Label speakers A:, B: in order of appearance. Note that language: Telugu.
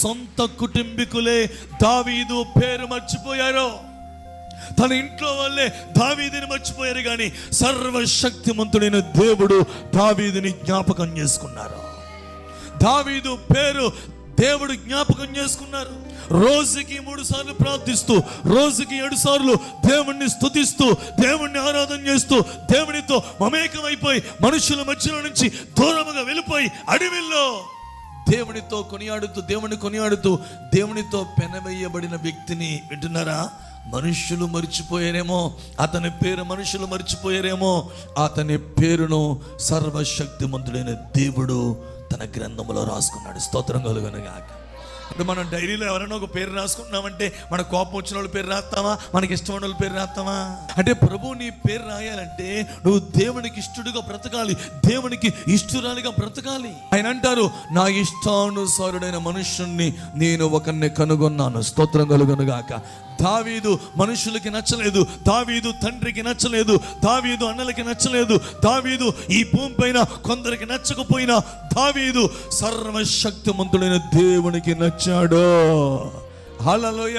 A: సొంత కుటుంబీకులే దావీదు పేరు మర్చిపోయారు? తన ఇంట్లో వాళ్ళే దావీదిని మర్చిపోయారు కానీ సర్వశక్తిమంతుడైన దేవుడు దావీదిని జ్ఞాపకం చేసుకున్నారు. దావీదు పేరు దేవుడు జ్ఞాపకం చేసుకున్నారు. రోజుకి మూడు సార్లు ప్రార్థిస్తూ రోజుకి ఏడు సార్లు దేవుణ్ణి స్తుతిస్తూ దేవుణ్ణి ఆరాధన చేస్తూ దేవునితో మమేకమైపోయి మనుషుల మధ్యలో నుంచి దూరముగా వెళ్ళిపోయి అడవిల్లో దేవునితో కొనియాడుతూ దేవుని కొనియాడుతూ దేవునితో పెనవేయబడిన వ్యక్తిని వింటున్నారా? మనుషులు మర్చిపోయారేమో అతని పేరు మనుషులు మర్చిపోయారేమో అతని పేరును సర్వశక్తిమంతుడైన దేవుడు తన గ్రంథంలో రాసుకున్నాడు. స్తోత్రం కలుగునగాక ఇప్పుడు మనం డైరీలో ఎవరైనా ఒక పేరు రాసుకుంటున్నామంటే మన కోపం వచ్చిన వాళ్ళ పేరు రాస్తామా మనకి ఇష్టమైన వాళ్ళ పేరు రాస్తామా అంటే ప్రభు నీ పేరు రాయాలంటే నువ్వు దేవునికి ఇష్టడుగా బ్రతకాలి. దేవునికి ఇష్టురాలిగా బ్రతకాలి. ఆయన అంటారు నా ఇష్టానుసారుడైన మనుషుణ్ణి నేను ఒకరిని కనుగొన్నాను. స్తోత్రం కలుగనుగాక దావీదు మనుషులకి నచ్చలేదు దావీదు తండ్రికి నచ్చలేదు దావీదు అన్నలకి నచ్చలేదు దావీదు ఈ భూమి పైన కొందరికి నచ్చకపోయినా దావీదు సర్వశక్తిమంతుడైన దేవునికి నచ్చాడు. హలలోయ